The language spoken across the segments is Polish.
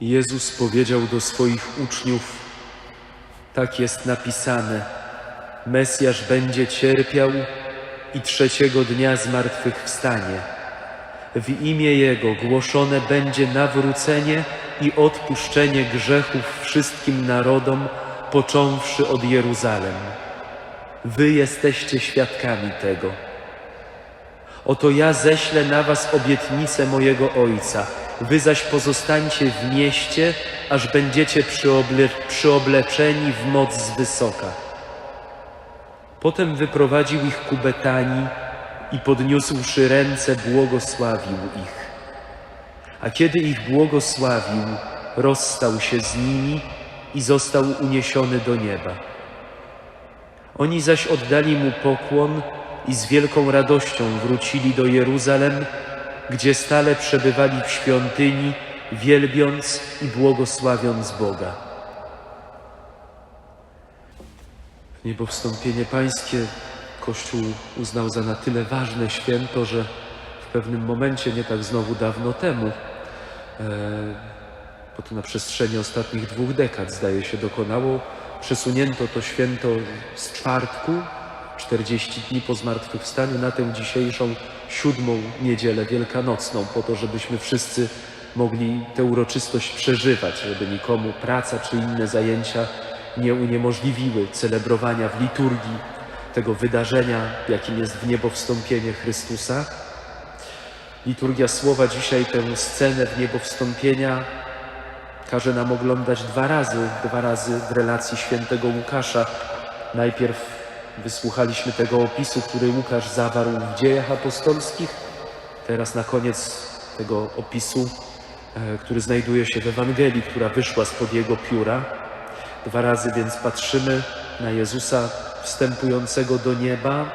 Jezus powiedział do swoich uczniów: Tak jest napisane: Mesjasz będzie cierpiał i trzeciego dnia zmartwychwstanie. W imię Jego głoszone będzie nawrócenie i odpuszczenie grzechów wszystkim narodom, począwszy od Jeruzalem. Wy jesteście świadkami tego. Oto ja ześlę na was obietnicę mojego Ojca. Wy zaś pozostańcie w mieście, aż będziecie przyoble, przyobleczeni w moc z wysoka. Potem wyprowadził ich ku Betanii i podniósłszy ręce, błogosławił ich. A kiedy ich błogosławił, rozstał się z nimi i został uniesiony do nieba. Oni zaś oddali mu pokłon i z wielką radością wrócili do Jeruzalem, gdzie stale przebywali w świątyni, wielbiąc i błogosławiąc Boga. Niebowstąpienie Pańskie Kościół uznał za na tyle ważne święto, że w pewnym momencie, nie tak znowu dawno temu, e, bo to na przestrzeni ostatnich dwóch dekad, zdaje się, dokonało, przesunięto to święto z czwartku, 40 dni po zmartwychwstaniu, na tę dzisiejszą siódmą niedzielę wielkanocną, po to, żebyśmy wszyscy mogli tę uroczystość przeżywać, żeby nikomu praca czy inne zajęcia nie uniemożliwiły celebrowania w liturgii tego wydarzenia, jakim jest w niebo wstąpienie Chrystusa. Liturgia Słowa dzisiaj tę scenę w niebo wstąpienia każe nam oglądać dwa razy, dwa razy w relacji świętego Łukasza. Najpierw wysłuchaliśmy tego opisu, który Łukasz zawarł w dziejach apostolskich. Teraz na koniec tego opisu, e, który znajduje się w Ewangelii, która wyszła spod jego pióra. Dwa razy więc patrzymy na Jezusa wstępującego do nieba,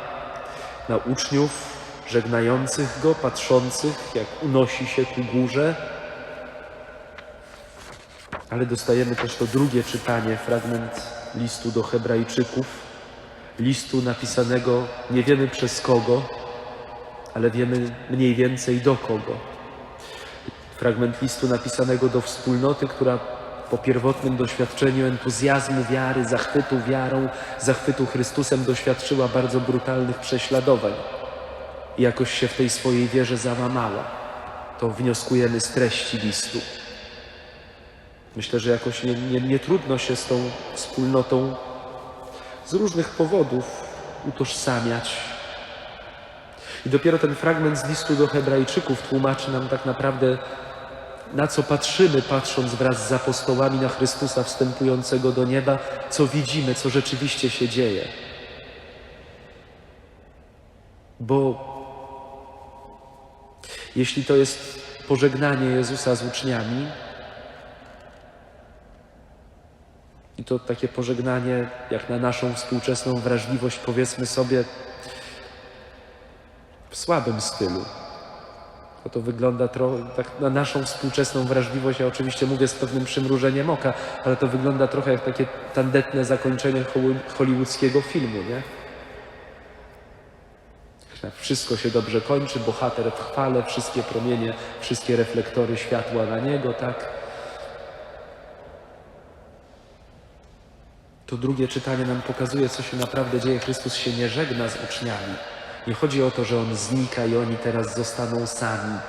na uczniów żegnających Go, patrzących, jak unosi się ku górze. Ale dostajemy też to drugie czytanie, fragment listu do Hebrajczyków, listu napisanego nie wiemy przez kogo, ale wiemy mniej więcej do kogo. Fragment listu napisanego do wspólnoty, która po pierwotnym doświadczeniu entuzjazmu wiary, zachwytu wiarą, zachwytu Chrystusem doświadczyła bardzo brutalnych prześladowań i jakoś się w tej swojej wierze załamała. To wnioskujemy z treści listu. Myślę, że jakoś nie, nie, nie trudno się z tą wspólnotą z różnych powodów utożsamiać. I dopiero ten fragment z listu do Hebrajczyków tłumaczy nam tak naprawdę, na co patrzymy, patrząc wraz z apostołami na Chrystusa wstępującego do nieba, co widzimy, co rzeczywiście się dzieje. Bo jeśli to jest pożegnanie Jezusa z uczniami, i to takie pożegnanie, jak na naszą współczesną wrażliwość, powiedzmy sobie, w słabym stylu. To to wygląda trochę, tak na naszą współczesną wrażliwość, ja oczywiście mówię z pewnym przymrużeniem oka, ale to wygląda trochę jak takie tandetne zakończenie hollywoodzkiego filmu, nie? Wszystko się dobrze kończy, bohater w chwale, wszystkie promienie, wszystkie reflektory światła na niego, tak? To drugie czytanie nam pokazuje, co się naprawdę dzieje. Chrystus się nie żegna z uczniami. Nie chodzi o to, że On znika i oni teraz zostaną sami.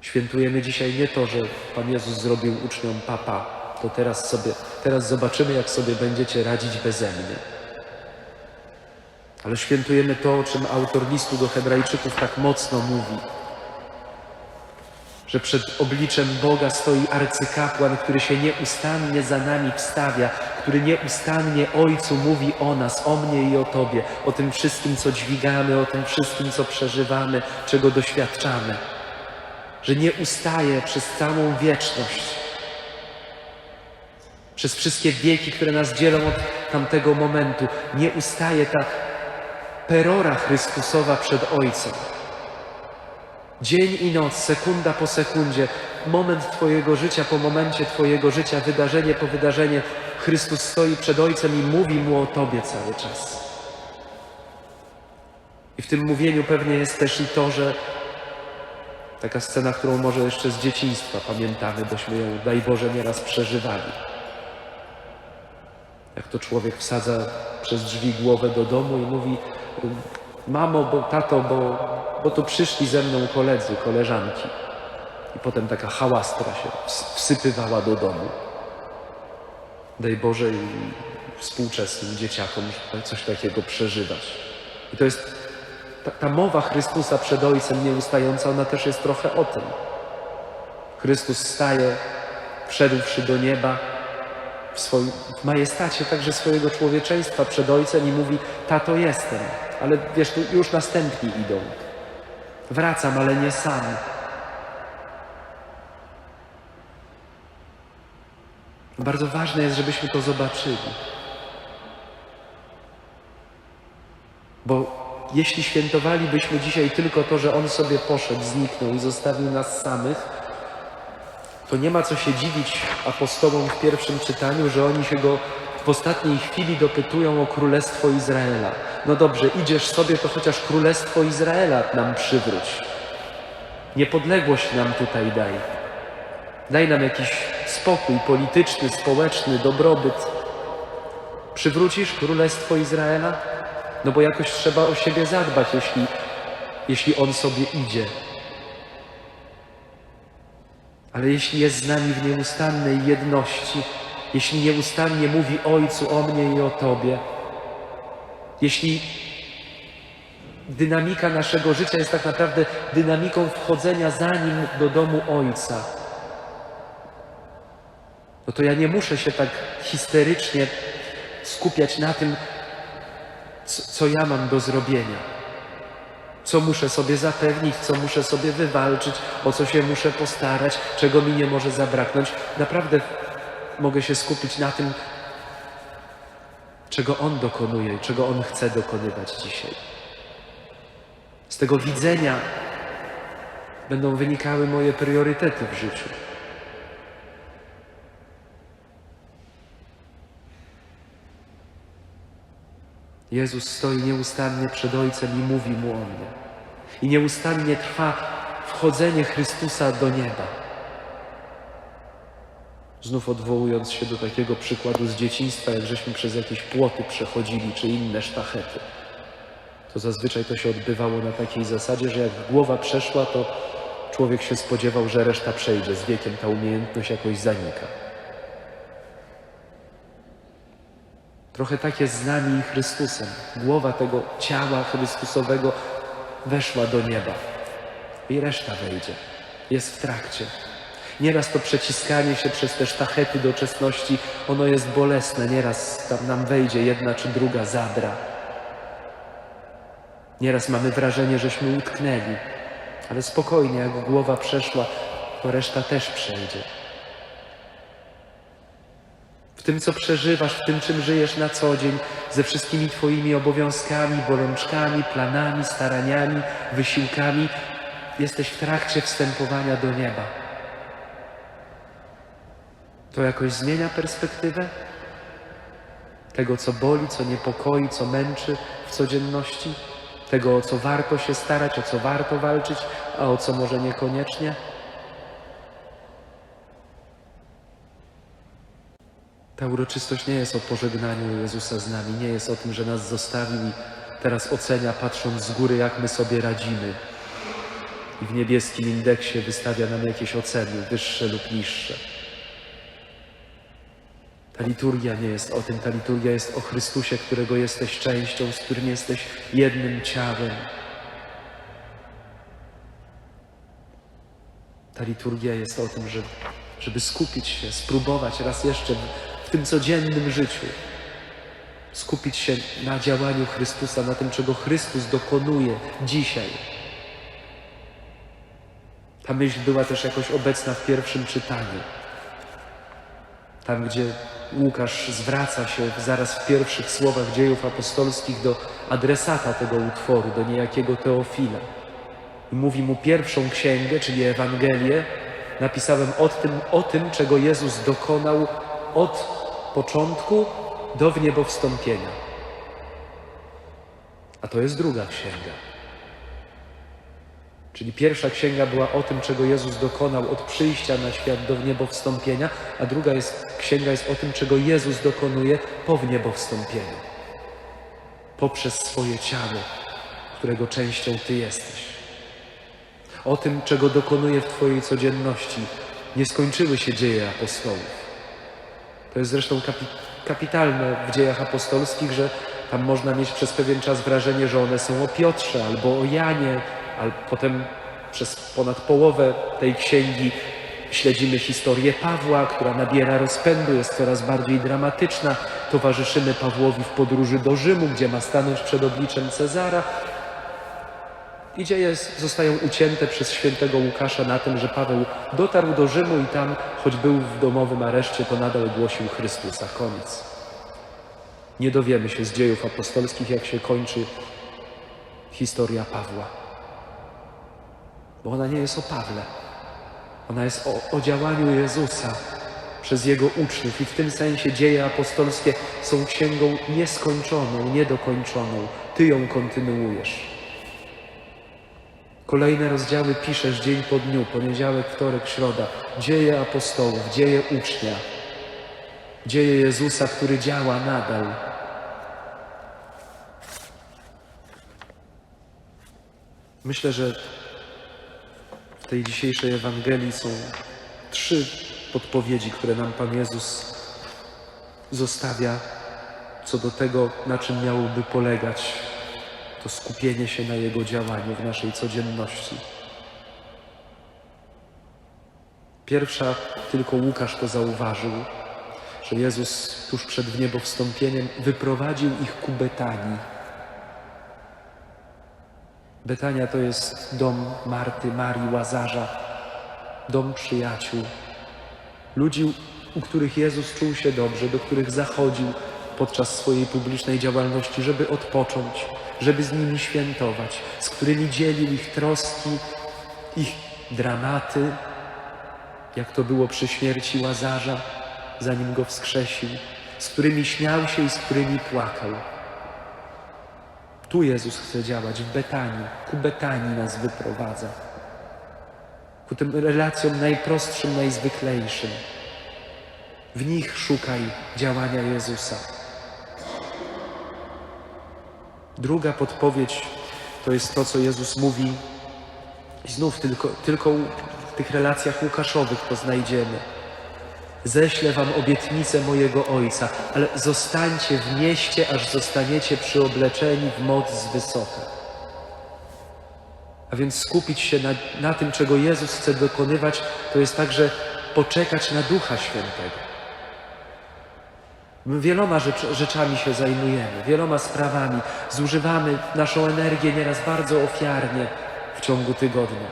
Świętujemy dzisiaj nie to, że Pan Jezus zrobił uczniom papa, to teraz sobie, teraz zobaczymy, jak sobie będziecie radzić beze mnie. Ale świętujemy to, o czym autor listu do Hebrajczyków tak mocno mówi że przed obliczem Boga stoi arcykapłan, który się nieustannie za nami wstawia, który nieustannie Ojcu mówi o nas, o mnie i o Tobie, o tym wszystkim, co dźwigamy, o tym wszystkim, co przeżywamy, czego doświadczamy. Że nie ustaje przez całą wieczność, przez wszystkie wieki, które nas dzielą od tamtego momentu, nie ustaje ta perora Chrystusowa przed Ojcem. Dzień i noc, sekunda po sekundzie, moment Twojego życia po momencie Twojego życia, wydarzenie po wydarzenie, Chrystus stoi przed Ojcem i mówi Mu o Tobie cały czas. I w tym mówieniu pewnie jest też i to, że Taka scena, którą może jeszcze z dzieciństwa pamiętamy, bośmy ją, daj Boże, nieraz przeżywali. Jak to człowiek wsadza przez drzwi głowę do domu i mówi mamo, bo tato, bo, bo tu przyszli ze mną koledzy, koleżanki. I potem taka hałastra się ws- wsypywała do domu. Daj Boże i współczesnym dzieciakom coś takiego przeżywać. I to jest ta, ta mowa Chrystusa przed Ojcem nieustająca, ona też jest trochę o tym. Chrystus staje, wszedłszy do nieba, w swoim w majestacie także swojego człowieczeństwa przed Ojcem i mówi, tato jestem, ale wiesz, tu już następni idą. Wracam, ale nie sam. Bardzo ważne jest, żebyśmy to zobaczyli. Bo jeśli świętowalibyśmy dzisiaj tylko to, że On sobie poszedł, zniknął i zostawił nas samych, to nie ma co się dziwić apostołom w pierwszym czytaniu, że oni się go w ostatniej chwili dopytują o Królestwo Izraela. No dobrze, idziesz sobie, to chociaż Królestwo Izraela nam przywróć. Niepodległość nam tutaj daj. Daj nam jakiś spokój polityczny, społeczny, dobrobyt. Przywrócisz Królestwo Izraela? No bo jakoś trzeba o siebie zadbać, jeśli, jeśli On sobie idzie. Ale jeśli jest z nami w nieustannej jedności, jeśli nieustannie mówi Ojcu o mnie i o Tobie, jeśli dynamika naszego życia jest tak naprawdę dynamiką wchodzenia za Nim do domu Ojca, no to ja nie muszę się tak histerycznie skupiać na tym, co, ja mam do zrobienia co muszę sobie zapewnić, co muszę sobie wywalczyć, o co się muszę postarać, czego mi nie może zabraknąć. Naprawdę mogę się skupić na tym, czego On dokonuje czego On chce dokonywać dzisiaj. Z tego widzenia będą wynikały moje priorytety w życiu. Jezus stoi nieustannie przed Ojcem i mówi Mu o mnie. I nieustannie trwa wchodzenie Chrystusa do nieba. Znów odwołując się do takiego przykładu z dzieciństwa, jak żeśmy przez jakieś płoty przechodzili, czy inne sztachety. To zazwyczaj to się odbywało na takiej zasadzie, że jak głowa przeszła, to człowiek się spodziewał, że reszta przejdzie. Z wiekiem ta umiejętność jakoś zanika. Trochę tak jest z nami i Chrystusem. Głowa tego ciała Chrystusowego weszła do nieba i reszta wejdzie. Jest w trakcie. Nieraz to przeciskanie się przez te sztachety doczesności, ono jest bolesne. Nieraz tam nam wejdzie jedna czy druga zadra. Nieraz mamy wrażenie, żeśmy utknęli. Ale spokojnie, jak głowa przeszła, to reszta też przejdzie. W tym, co przeżywasz, w tym, czym żyjesz na co dzień, ze wszystkimi Twoimi obowiązkami, bolączkami, planami, staraniami, wysiłkami, jesteś w trakcie wstępowania do nieba. To jakoś zmienia perspektywę tego, co boli, co niepokoi, co męczy w codzienności, tego, o co warto się starać, o co warto walczyć, a o co może niekoniecznie. Ta uroczystość nie jest o pożegnaniu Jezusa z nami, nie jest o tym, że nas zostawił i teraz ocenia, patrząc z góry, jak my sobie radzimy. I w niebieskim indeksie wystawia nam jakieś oceny, wyższe lub niższe. Ta liturgia nie jest o tym, ta liturgia jest o Chrystusie, którego jesteś częścią, z którym jesteś jednym ciałem. Ta liturgia jest o tym, że, żeby skupić się, spróbować raz jeszcze w tym codziennym życiu, skupić się na działaniu Chrystusa, na tym, czego Chrystus dokonuje dzisiaj. Ta myśl była też jakoś obecna w pierwszym czytaniu. Tam, gdzie Łukasz zwraca się zaraz w pierwszych słowach dziejów apostolskich do adresata tego utworu, do niejakiego Teofila. I mówi mu pierwszą księgę, czyli Ewangelię, napisałem o tym, o tym, czego Jezus dokonał od początku do wniebowstąpienia. A to jest druga księga. Czyli pierwsza księga była o tym, czego Jezus dokonał od przyjścia na świat do wniebowstąpienia, a druga jest, księga jest o tym, czego Jezus dokonuje po wniebowstąpieniu. Poprzez swoje ciało, którego częścią Ty jesteś. O tym, czego dokonuje w Twojej codzienności. Nie skończyły się dzieje apostołów. To jest zresztą kapi kapitalne w dziejach apostolskich, że tam można mieć przez pewien czas wrażenie, że one są o Piotrze albo o Janie, ale potem przez ponad połowę tej księgi śledzimy historię Pawła, która nabiera rozpędu, jest coraz bardziej dramatyczna. Towarzyszymy Pawłowi w podróży do Rzymu, gdzie ma stanąć przed obliczem Cezara. I dzieje zostają ucięte przez świętego Łukasza na tym, że Paweł dotarł do Rzymu i tam, choć był w domowym areszcie, to nadal głosił Chrystusa. Koniec. Nie dowiemy się z dziejów apostolskich, jak się kończy historia Pawła. Bo ona nie jest o Pawle. Ona jest o, o działaniu Jezusa przez Jego uczniów. I w tym sensie dzieje apostolskie są księgą nieskończoną, niedokończoną. Ty ją kontynuujesz. Kolejne rozdziały piszesz dzień po dniu, poniedziałek, wtorek, środa. Dzieje apostołów, dzieje ucznia, dzieje Jezusa, który działa nadal. Myślę, że tej dzisiejszej Ewangelii są trzy podpowiedzi, które nam Pan Jezus zostawia co do tego, na czym miałoby polegać to skupienie się na Jego działaniu w naszej codzienności. Pierwsza, tylko Łukasz to zauważył, że Jezus tuż przed wniebowstąpieniem wyprowadził ich ku Betanii. Betania to jest dom Marty, Marii, Łazarza, dom przyjaciół, ludzi, u których Jezus czuł się dobrze, do których zachodził podczas swojej publicznej działalności, żeby odpocząć, żeby z nimi świętować, z którymi dzielił ich troski, ich dramaty, jak to było przy śmierci Łazarza, zanim go wskrzesił, z którymi śmiał się i z którymi płakał. Tu Jezus chce działać, w Betanii, ku Betanii nas wyprowadza, ku tym relacjom najprostszym, najzwyklejszym. W nich szukaj działania Jezusa. Druga podpowiedź to jest to, co Jezus mówi, i znów tylko, tylko w tych relacjach Łukaszowych to znajdziemy. Ześlę wam obietnicę mojego Ojca, ale zostańcie w mieście, aż zostaniecie przyobleczeni w moc z wysoka. A więc skupić się na, na tym, czego Jezus chce dokonywać, to jest także poczekać na Ducha Świętego. My wieloma rzecz, rzeczami się zajmujemy, wieloma sprawami. Zużywamy naszą energię nieraz bardzo ofiarnie w ciągu tygodnia.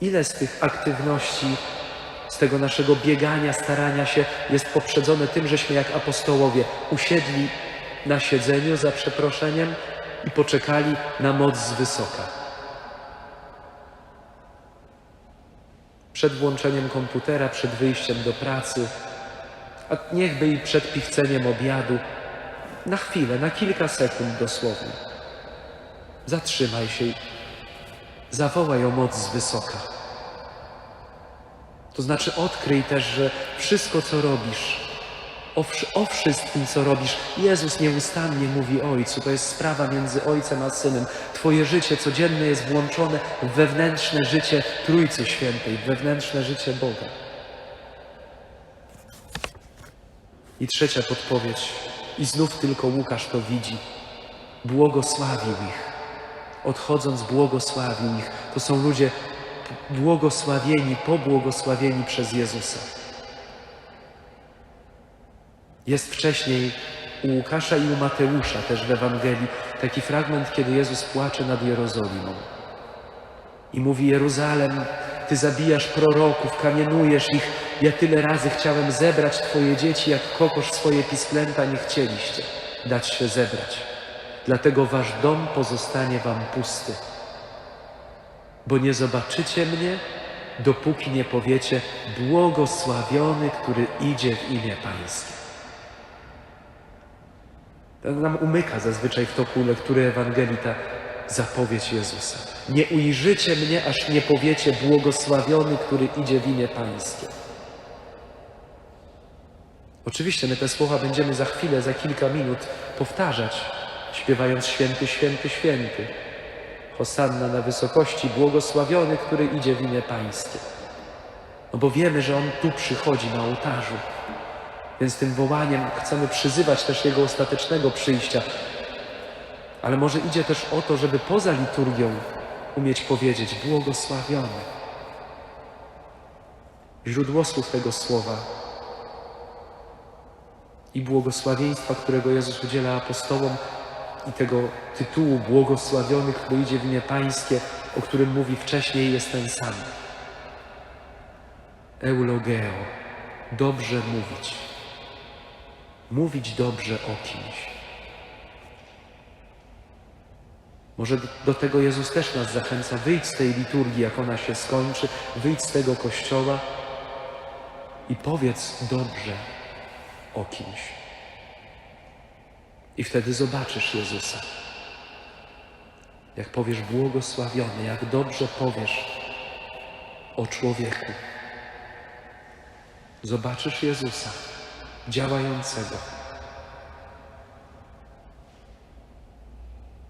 Ile z tych aktywności, z tego naszego biegania, starania się jest poprzedzone tym, żeśmy jak apostołowie usiedli na siedzeniu za przeproszeniem i poczekali na moc z wysoka. Przed włączeniem komputera, przed wyjściem do pracy, a niechby i przed pichceniem obiadu, na chwilę, na kilka sekund dosłownie. Zatrzymaj się i zawołaj o moc z wysoka. To znaczy odkryj też, że wszystko, co robisz, o, o, wszystkim, co robisz, Jezus nieustannie mówi Ojcu. To jest sprawa między Ojcem a Synem. Twoje życie codzienne jest włączone w wewnętrzne życie Trójcy Świętej, w wewnętrzne życie Boga. I trzecia podpowiedź. I znów tylko Łukasz to widzi. Błogosławił ich. Odchodząc, błogosławił ich. To są ludzie błogosławieni, pobłogosławieni przez Jezusa. Jest wcześniej u Łukasza i u Mateusza też w Ewangelii taki fragment, kiedy Jezus płacze nad Jerozolimą. I mówi: Jeruzalem, ty zabijasz proroków, kamienujesz ich. Ja tyle razy chciałem zebrać Twoje dzieci, jak kokosz swoje pisklęta nie chcieliście dać się zebrać. Dlatego wasz dom pozostanie wam pusty. Bo nie zobaczycie mnie, dopóki nie powiecie błogosławiony, który idzie w imię Pańskie. To nam umyka zazwyczaj w toku lektury Ewangelii ta zapowiedź Jezusa. Nie ujrzycie mnie, aż nie powiecie błogosławiony, który idzie w imię Pańskie. Oczywiście my te słowa będziemy za chwilę, za kilka minut powtarzać, śpiewając święty, święty, święty. Hosanna na wysokości, błogosławiony, który idzie w imię Pańskie. No bo wiemy, że On tu przychodzi na ołtarzu. Więc tym wołaniem chcemy przyzywać też Jego ostatecznego przyjścia. Ale może idzie też o to, żeby poza liturgią umieć powiedzieć błogosławiony. Źródło słów tego słowa i błogosławieństwa, którego Jezus udziela apostołom i tego tytułu błogosławiony, który idzie w imię Pańskie, o którym mówi wcześniej, jest ten sam. Eulogeo, dobrze mówić. Mówić dobrze o kimś. Może do tego Jezus też nas zachęca. Wyjdź z tej liturgii, jak ona się skończy, wyjdź z tego kościoła i powiedz dobrze o kimś. I wtedy zobaczysz Jezusa. Jak powiesz błogosławiony, jak dobrze powiesz o człowieku. Zobaczysz Jezusa działającego,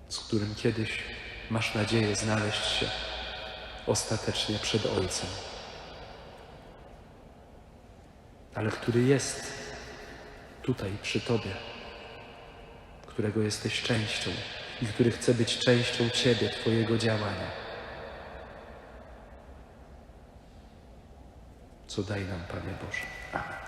z którym kiedyś masz nadzieję znaleźć się ostatecznie przed Ojcem, ale który jest tutaj przy Tobie, którego jesteś częścią i który chce być częścią Ciebie, Twojego działania. Co daj nam, Panie Boże. Amen.